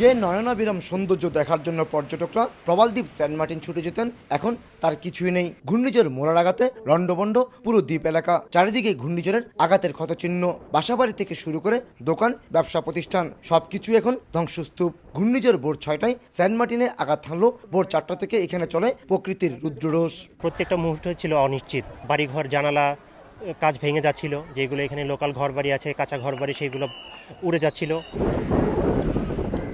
যে নয়নাবিরাম সৌন্দর্য দেখার জন্য পর্যটকরা প্রবালদ্বীপ সেন্ট মার্টিন ছুটে যেতেন, এখন তার কিছুই নেই। ঘূর্ণিঝড় মোড়ার আঘাতে লন্ডবন্ড পুরো দ্বীপ এলাকা, চারিদিকে ঘূর্ণিঝড়ের আঘাতের ক্ষতচিহ্ন। বাসাবাড়ি থেকে শুরু করে দোকান, ব্যবসা প্রতিষ্ঠান সবকিছু এখন ধ্বংসস্তূপ। ঘূর্ণিঝড় ভোর ছয়টায় সেন্ট মার্টিনে আঘাত হানলো। ভোর চারটা থেকে এখানে চলে প্রকৃতির রুদ্ররোষ। প্রত্যেকটা মুহূর্ত ছিল অনিশ্চিত। বাড়িঘর, জানালা, কাজ ভেঙে যাচ্ছিল, যেগুলো এখানে লোকাল ঘর বাড়ি আছে, কাঁচা ঘর বাড়ি সেইগুলো উড়ে যাচ্ছিল।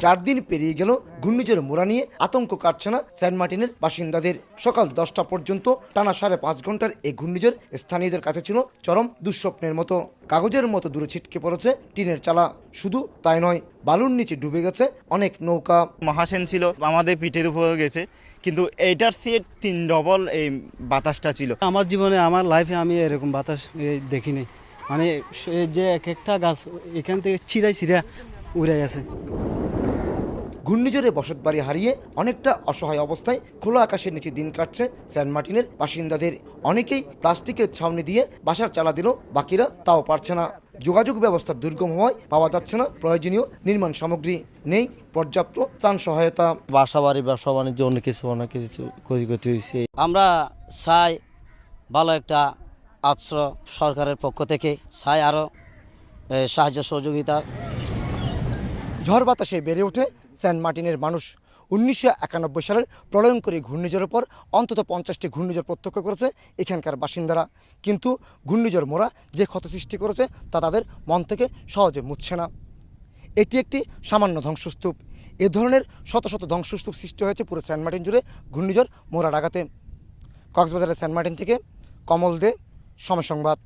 চার দিন পেরিয়ে গেল ঘূর্ণিঝড় মোড়া নিয়ে আতঙ্ক কাটছে না সেন্ট মার্টিনের বাসিন্দাদের। সকাল দশটা পর্যন্ত টানা সাড়ে পাঁচ ঘণ্টার এই ঘূর্ণিঝড় স্থানীয়দের কাছে ছিল চরম দুঃস্বপ্নের মতো। কাগজের মতো দূরে ছিটকে পড়েছে টিনের চালা। শুধু তাই নয় বালুর নিচে ডুবে গেছে অনেক নৌকা। মহাসেন ছিল আমাদের পিঠের উপরে গেছে কিন্তু এইটার চেয়ে তিন ডবল এই বাতাসটা ছিল। আমার জীবনে আমার লাইফে আমি এরকম বাতাস দেখিনি। মানে যে এক একটা গাছ এখান থেকে ছিঁড়াই ছিঁড়া উড়ে গেছে। ঘূর্ণিঝড়ে বসতবাড়ি হারিয়ে অনেকটা অসহায় অবস্থায় খোলা আকাশের নিচে দিন কাটছে সেন্ট মার্টিনের বাসিন্দাদের। অনেকেই প্লাস্টিকের ছাউনি দিয়ে বাসার চালা দিল বাকিরা তাও পারছে না। যোগাযোগ ব্যবস্থা দুর্গম হওয়ায় পাওয়া যাচ্ছে না প্রয়োজনীয় নির্মাণ সামগ্রী। নেই পর্যাপ্ত ত্রাণ সহায়তা। বাসা বাড়ি ব্যবসা বাণিজ্য অনেক কিছু অনেক কিছু ক্ষতিগতি হয়েছে। আমরা চাই ভালো একটা আশ্রয় সরকারের পক্ষ থেকে, চাই আরও সাহায্য সহযোগিতা। ঝড় বাতাসে বেড়ে ওঠে সেন্ট মার্টিনের মানুষ। উনিশশো একানব্বই সালের প্রলয়ঙ্করী ঘূর্ণিঝড়ের পর অন্তত পঞ্চাশটি ঘূর্ণিঝড় প্রত্যক্ষ করেছে এখানকার বাসিন্দারা। কিন্তু ঘূর্ণিঝড় মোড়া যে ক্ষত সৃষ্টি করেছে তা তাদের মন থেকে সহজে মুছছে না। এটি একটি সামান্য ধ্বংসস্তূপ। এ ধরনের শত শত ধ্বংসস্তূপ সৃষ্টি হয়েছে পুরো সেন্ট মার্টিন জুড়ে ঘূর্ণিঝড় মোড়া ডাকাতে কক্সবাজারের সেন্ট মার্টিন থেকে কমল দে, সময় সংবাদ।